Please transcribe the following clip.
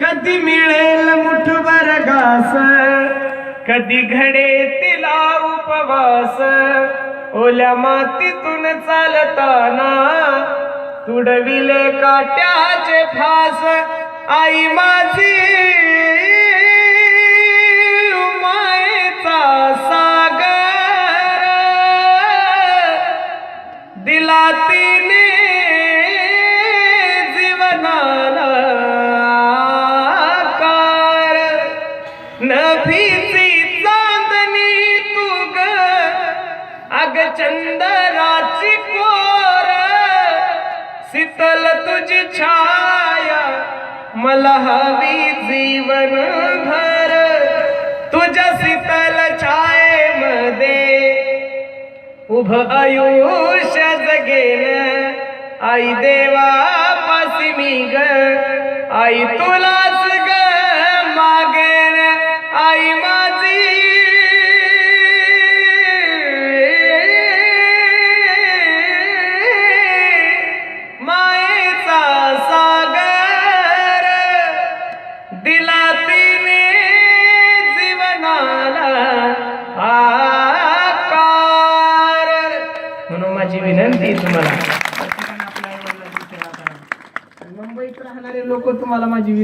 कधी मिळेल मुठभर घास कधी घडे तिला उपवास. ओल्या मातीतून चालताना तुडविले काट्याचे फास. आई माझी मायेचा सागर. दिला तिने नभीची चांदणी तू ग. अग चंदराची कोर. शीतल तुझी छाया मला हवी जीवन भर तुझ्या शीतल छायेमध्ये उभ आयुष्य जगेन. आई देवा पासी मी ग. आई तुला माझी विनंती आहे तुम्हाला. मुंबईत राहणारे लोक तुम्हाला माझी विनंती